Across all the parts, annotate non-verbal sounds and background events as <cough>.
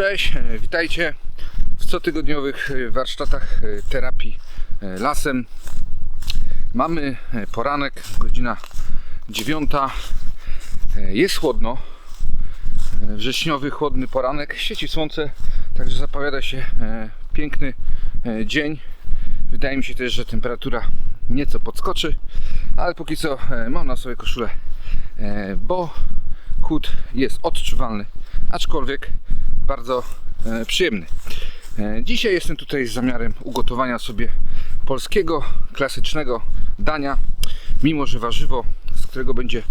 Cześć, witajcie w cotygodniowych e, warsztatach e, terapii e, lasem. Mamy poranek, godzina dziewiąta. E, Jest chłodno. Wrześniowy, chłodny poranek. Świeci słońce, także zapowiada się piękny dzień. Wydaje mi się też, że temperatura nieco podskoczy, ale póki co mam na sobie koszulę, bo chłód jest odczuwalny, aczkolwiek bardzo e, przyjemny. E, Dzisiaj jestem tutaj z zamiarem ugotowania sobie polskiego, klasycznego dania, mimo że warzywo, z którego będzie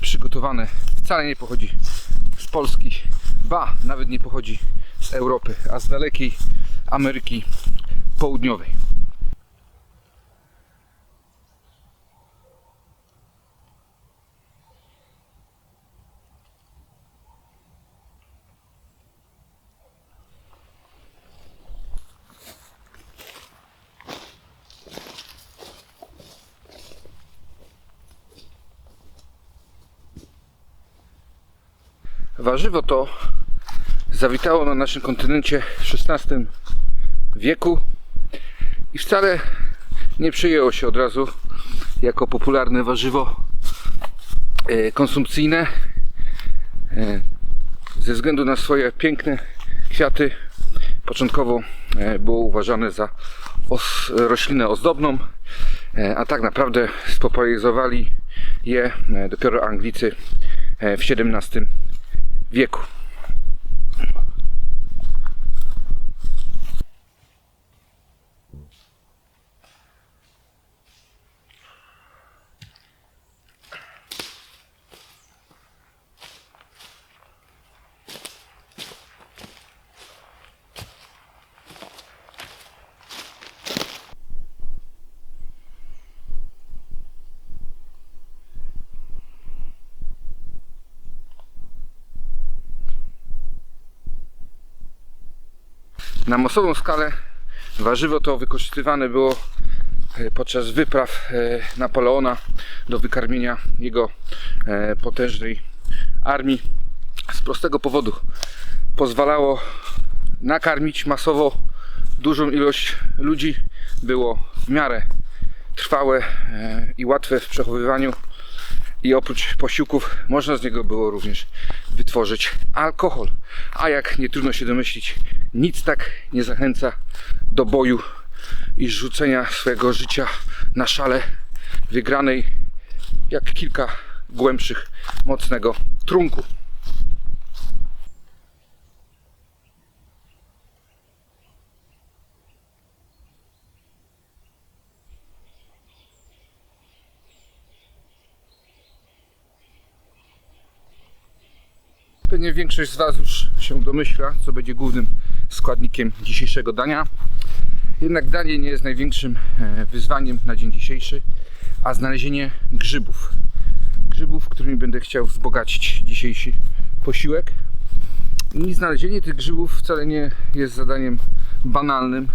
przygotowane, wcale nie pochodzi z Polski, ba, nawet nie pochodzi z Europy, a z dalekiej Ameryki Południowej. Warzywo to zawitało na naszym kontynencie w XVI wieku i wcale nie przyjęło się od razu jako popularne warzywo e, konsumpcyjne E, ze względu na swoje piękne kwiaty. Początkowo e, było uważane za os, roślinę ozdobną, a tak naprawdę spopularyzowali je dopiero Anglicy w XVII wieku. Na masową skalę warzywo to wykorzystywane było e, podczas wypraw e, Napoleona do wykarmienia jego e, potężnej armii. Z prostego powodu pozwalało nakarmić masowo dużą ilość ludzi. Było w miarę trwałe i łatwe w przechowywaniu. I oprócz posiłków można z niego było również wytworzyć alkohol. A jak nie trudno się domyślić, nic tak nie zachęca do boju i rzucenia swojego życia na szale wygranej, jak kilka głębszych mocnego trunku. Pewnie większość z Was już się domyśla, co będzie głównym składnikiem dzisiejszego dania. Jednak danie nie jest największym e, wyzwaniem na dzień dzisiejszy, a znalezienie grzybów. Grzybów, którymi będę chciał wzbogacić dzisiejszy posiłek. I znalezienie tych grzybów wcale nie jest zadaniem banalnym,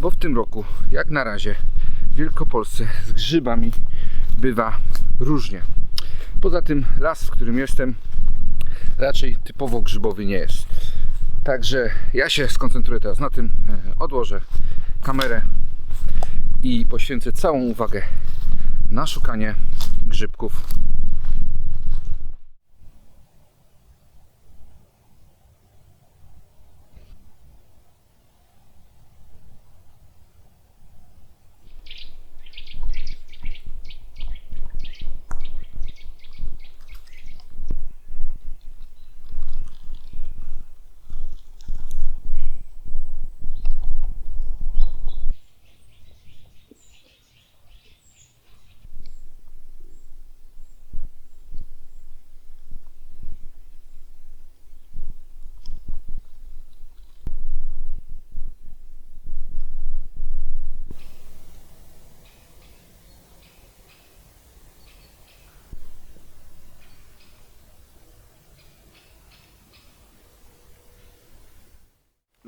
bo w tym roku, jak na razie, w Wielkopolsce z grzybami bywa różnie. Poza tym las, w którym jestem, raczej typowo grzybowy nie jest. Także ja się skoncentruję teraz na tym, e, odłożę kamerę i poświęcę całą uwagę na szukanie grzybków.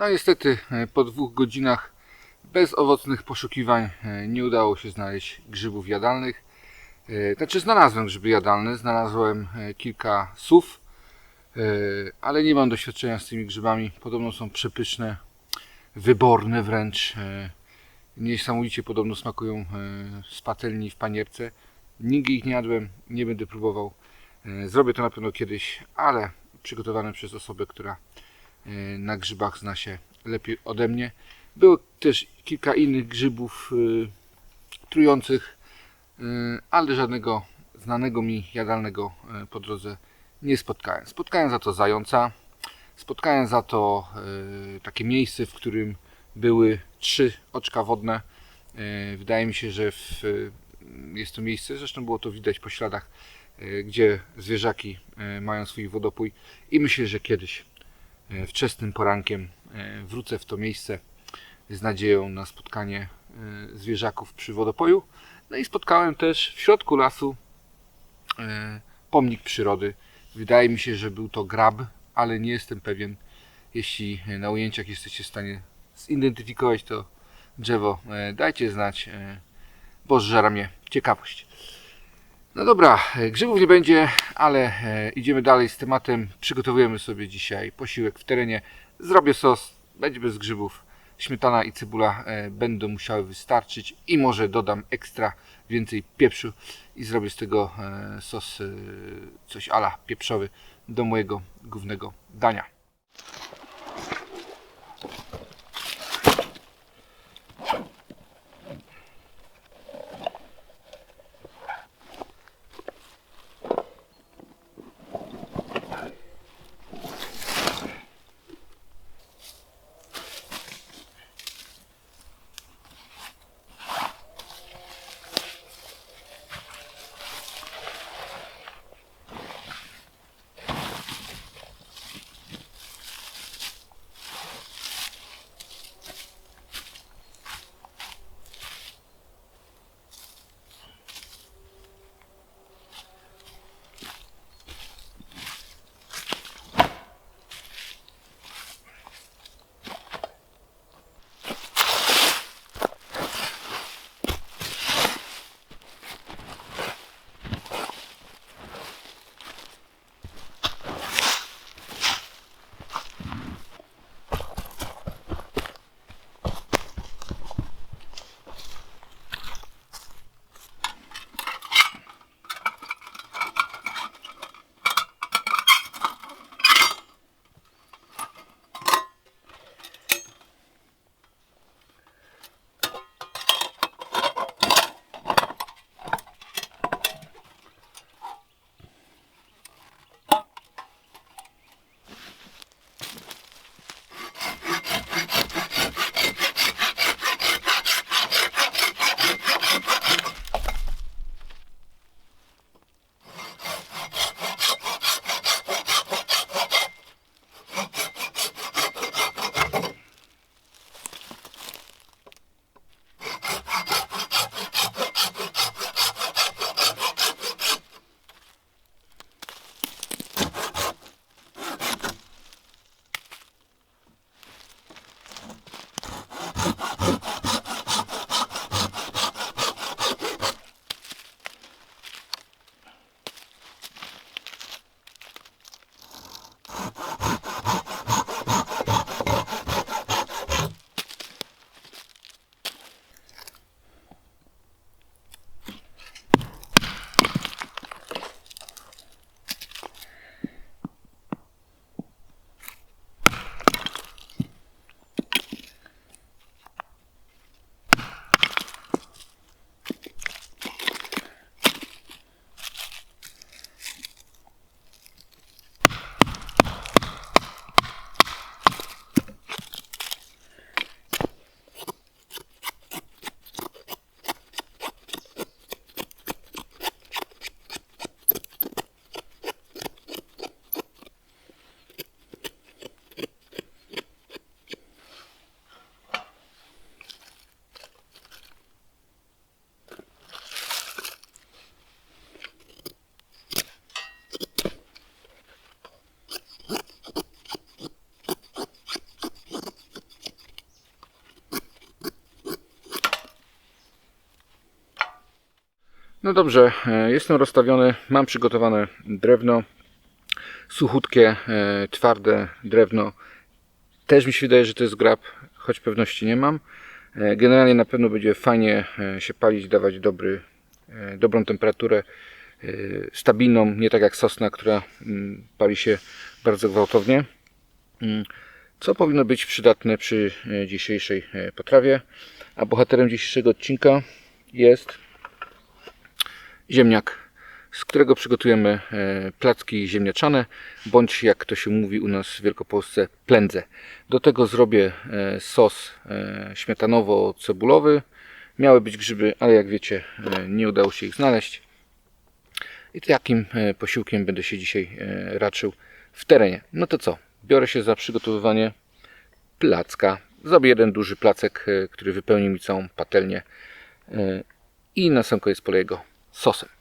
No niestety e, po dwóch godzinach bezowocnych poszukiwań e, nie udało się znaleźć grzybów jadalnych. E, Znaczy znalazłem grzyby jadalne, znalazłem kilka sów, ale nie mam doświadczenia z tymi grzybami. Podobno są przepyszne, wyborne wręcz. Niesamowicie podobno smakują z patelni w panierce. Nigdy ich nie jadłem, nie będę próbował. Zrobię to na pewno kiedyś, ale przygotowane przez osobę, która na grzybach zna się lepiej ode mnie. Było też kilka innych grzybów e, trujących, e, ale żadnego znanego mi jadalnego po drodze nie spotkałem. Spotkałem za to zająca, spotkałem za to takie miejsce, w którym były trzy oczka wodne. Wydaje mi się, że w, jest to miejsce, zresztą było to widać po śladach, gdzie zwierzaki mają swój wodopój i myślę, że kiedyś wczesnym porankiem e, wrócę w to miejsce z nadzieją na spotkanie e, zwierzaków przy wodopoju. No i spotkałem też w środku lasu e, pomnik przyrody. Wydaje mi się, że był to grab, ale nie jestem pewien. Jeśli na ujęciach jesteście w stanie zidentyfikować to drzewo, e, dajcie znać, e, bo zżera mnie ciekawość. No dobra, grzybów nie będzie, ale e, idziemy dalej z tematem. Przygotowujemy sobie dzisiaj posiłek w terenie. Zrobię sos, będzie bez grzybów. Śmietana i cebula e, będą musiały wystarczyć i może dodam ekstra więcej pieprzu i zrobię z tego e, sos coś ala pieprzowy do mojego głównego dania. No dobrze, e, jestem rozstawiony, mam przygotowane drewno. suchutkie, e, twarde drewno. Też mi się wydaje, że to jest grab, choć pewności nie mam. E, Generalnie na pewno będzie fajnie się palić, dawać dobry, dobrą temperaturę, stabilną, nie tak jak sosna, która mm, pali się bardzo gwałtownie. Mm, Co powinno być przydatne przy dzisiejszej potrawie. A bohaterem dzisiejszego odcinka jest ziemniak, z którego przygotujemy e, placki ziemniaczane, bądź jak to się mówi u nas w Wielkopolsce, plędze. Do tego zrobię e, sos e, śmietanowo-cebulowy. Miały być grzyby, ale jak wiecie, nie udało się ich znaleźć. I takim posiłkiem będę się dzisiaj raczył w terenie. No to co? Biorę się za przygotowywanie placka. Zrobię jeden duży placek, który wypełni mi całą patelnię i na sam koniec poleję go Sausage.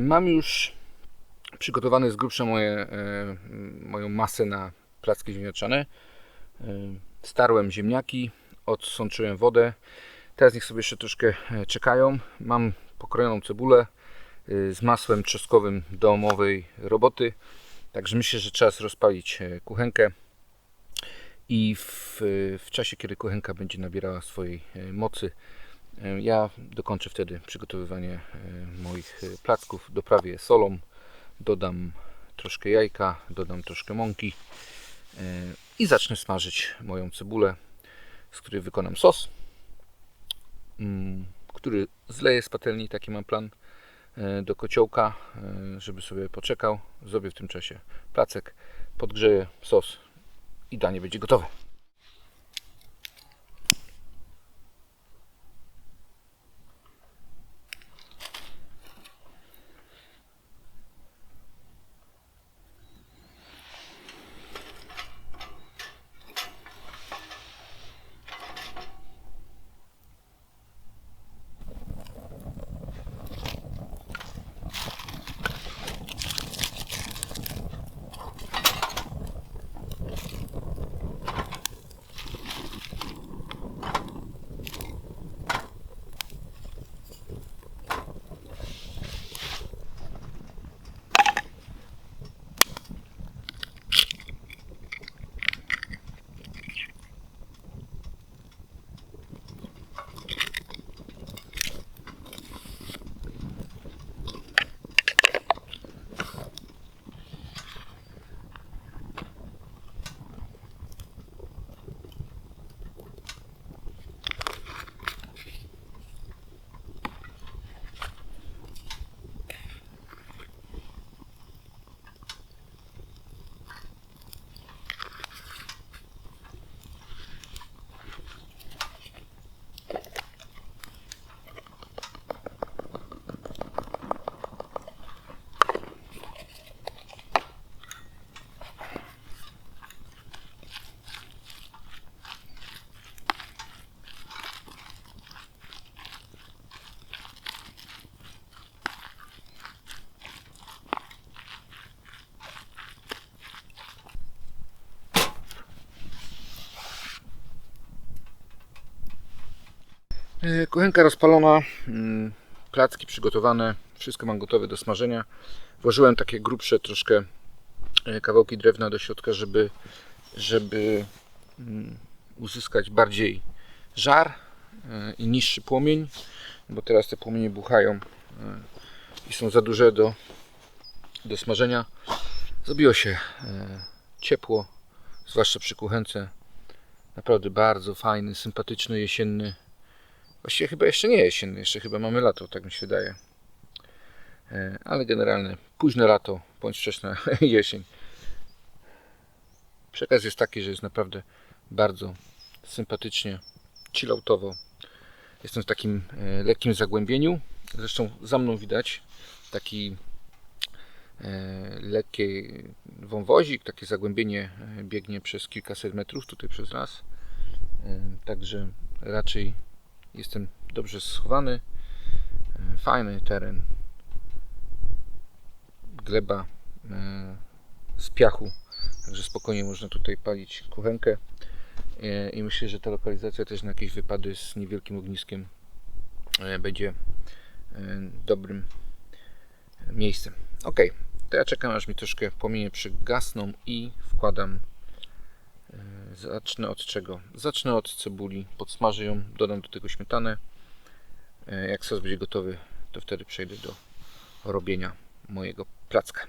Mam już przygotowane z grubsza moje, e, moją masę na placki ziemniaczane. E, Starłem ziemniaki, odsączyłem wodę. Teraz niech sobie jeszcze troszkę e, czekają. Mam pokrojoną cebulę e, z masłem czosnkowym domowej roboty. Także myślę, że czas rozpalić e, kuchenkę i w, w czasie, kiedy kuchenka będzie nabierała swojej e, mocy, E, Ja dokończę wtedy przygotowywanie e, moich e, placków. Doprawię solą, dodam troszkę jajka, dodam troszkę mąki e, i zacznę smażyć moją cebulę, z której wykonam sos, mm, który zleję z patelni, taki mam plan, e, do kociołka, e, żeby sobie poczekał. Zrobię w tym czasie placek, podgrzeję sos i danie będzie gotowe. Kuchenka rozpalona, mm, placki przygotowane, wszystko mam gotowe do smażenia. Włożyłem takie grubsze troszkę e, kawałki drewna do środka, żeby, żeby mm, uzyskać bardziej żar e, i niższy płomień, bo teraz te płomienie buchają i są za duże do, do smażenia. Zrobiło się ciepło, zwłaszcza przy kuchence. Naprawdę bardzo fajny, sympatyczny, jesienny Właściwie chyba jeszcze nie jesienny, jeszcze chyba mamy lato, tak mi się wydaje. E, Ale generalnie późne lato, bądź wczesna <laughs> jesień. Przekaz jest taki, że jest naprawdę bardzo sympatycznie, chilloutowo. Jestem w takim e, lekkim zagłębieniu. Zresztą za mną widać taki e, lekki wąwozik, takie zagłębienie biegnie przez kilkaset metrów tutaj przez las. Także raczej Jestem dobrze schowany. E, Fajny teren. Gleba e, z piachu. Także spokojnie można tutaj palić kuchenkę. E, I myślę, że ta lokalizacja też na jakieś wypady z niewielkim ogniskiem będzie dobrym miejscem. Ok, to ja czekam aż mi troszkę płomienie przygasną i wkładam Zacznę od czego? Zacznę od cebuli, podsmażę ją, dodam do tego śmietanę. E, Jak sos będzie gotowy, to wtedy przejdę do robienia mojego placka.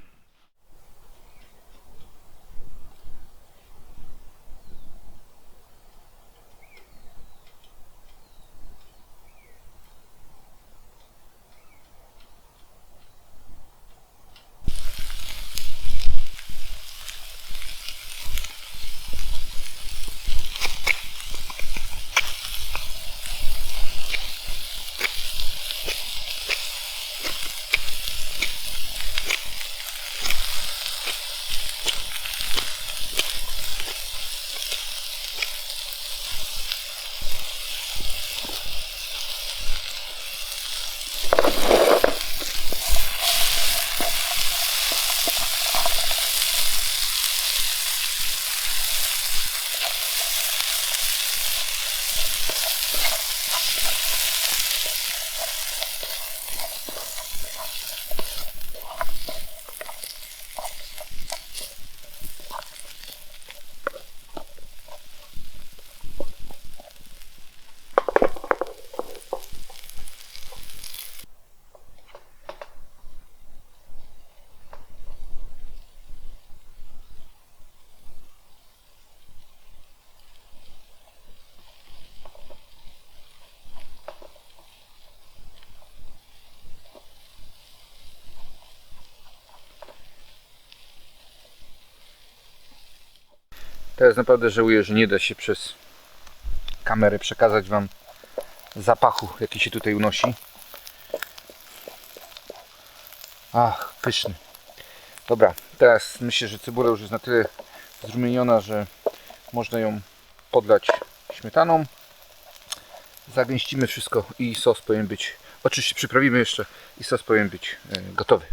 Teraz naprawdę żałuję, że nie da się przez kamerę przekazać Wam zapachu, jaki się tutaj unosi. Ach, pyszny. Dobra, teraz myślę, że cebula już jest na tyle zrumieniona, że można ją podlać śmietaną. Zagęścimy wszystko i sos powinien być, oczywiście przyprawimy jeszcze i sos powinien być e, gotowy.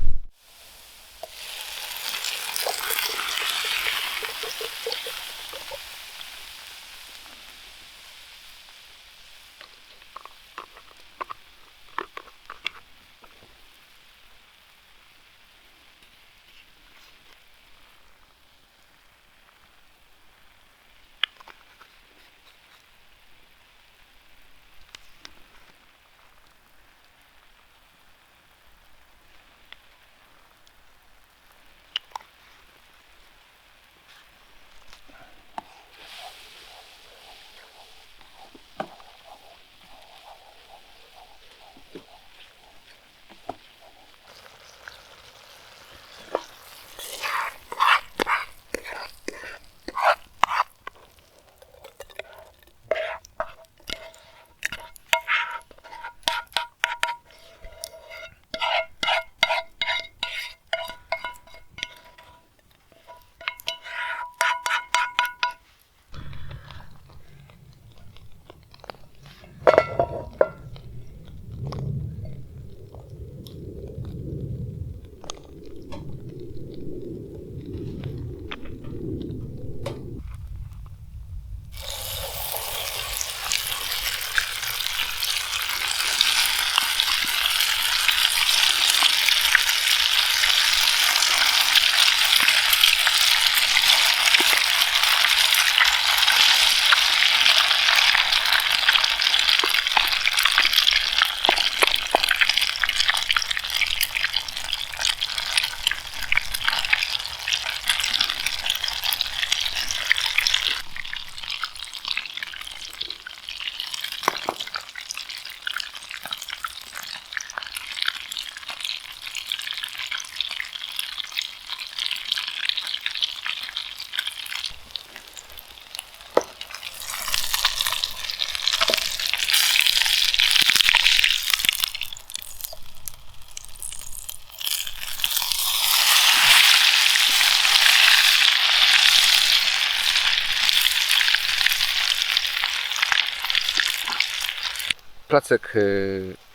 Placek e,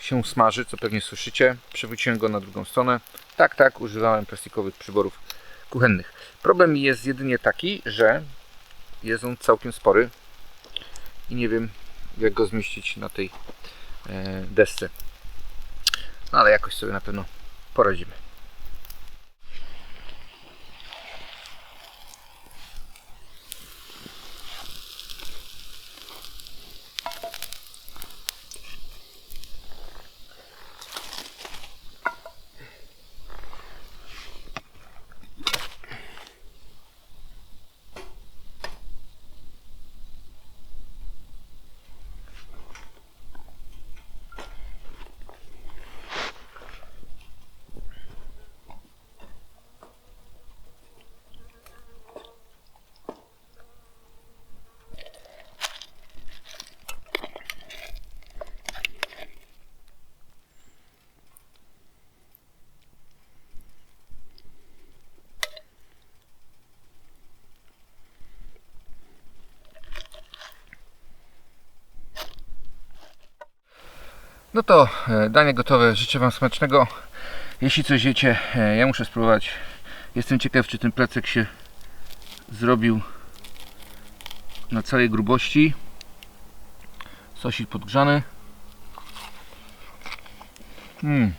się smaży, co pewnie słyszycie. Przewróciłem go na drugą stronę. Tak, tak, używałem plastikowych przyborów kuchennych. Problem jest jedynie taki, że jest on całkiem spory i nie wiem jak go zmieścić na tej e, desce. No, ale jakoś sobie na pewno poradzimy. No to e, danie gotowe. Życzę Wam smacznego. Jeśli coś wiecie, e, ja muszę spróbować. Jestem ciekaw, czy ten plecek się zrobił na całej grubości. Sosik podgrzany. Mm.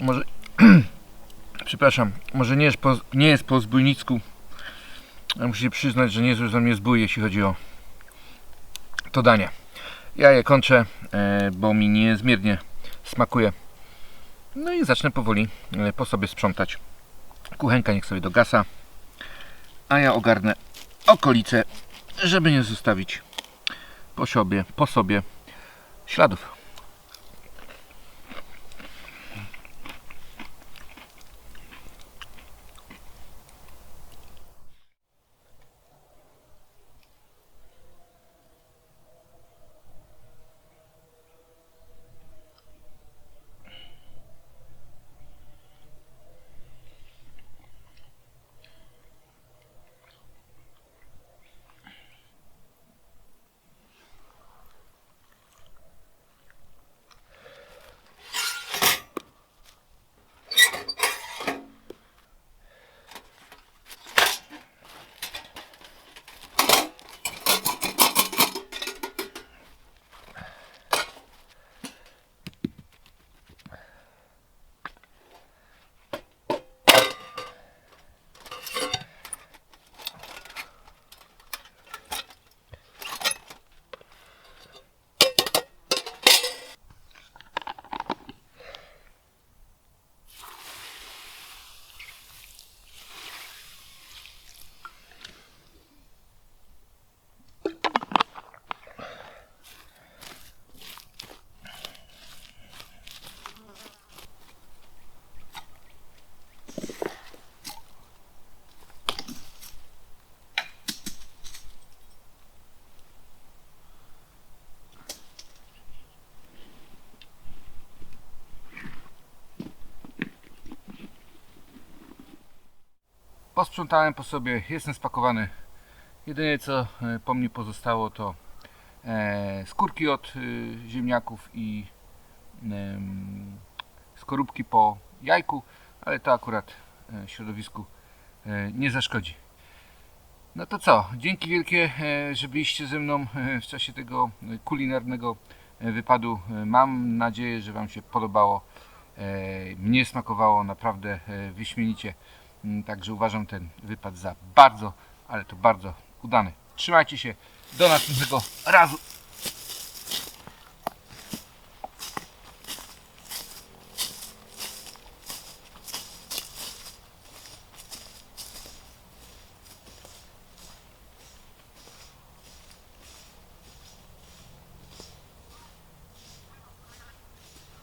Może przepraszam, może nie jest po, nie jest po zbójnicku. ale Muszę przyznać, że niezły za mnie zbój, jeśli chodzi o to danie. Ja je kończę, e, bo mi niezmiernie smakuje. No i zacznę powoli e, po sobie sprzątać. Kuchenka niech sobie dogasa, a ja ogarnę okolice, żeby nie zostawić po sobie, po sobie śladów. Posprzątałem po sobie, jestem spakowany. Jedynie co e, po mnie pozostało to e, skórki od e, ziemniaków i skorupki po jajku, ale to akurat środowisku nie zaszkodzi. No to co, dzięki wielkie, że byliście ze mną w czasie tego kulinarnego wypadu. Mam nadzieję, że Wam się podobało. Mnie smakowało naprawdę wyśmienicie. Mm, Także uważam ten wypad za bardzo, ale to bardzo udany. Trzymajcie się. Do następnego razu.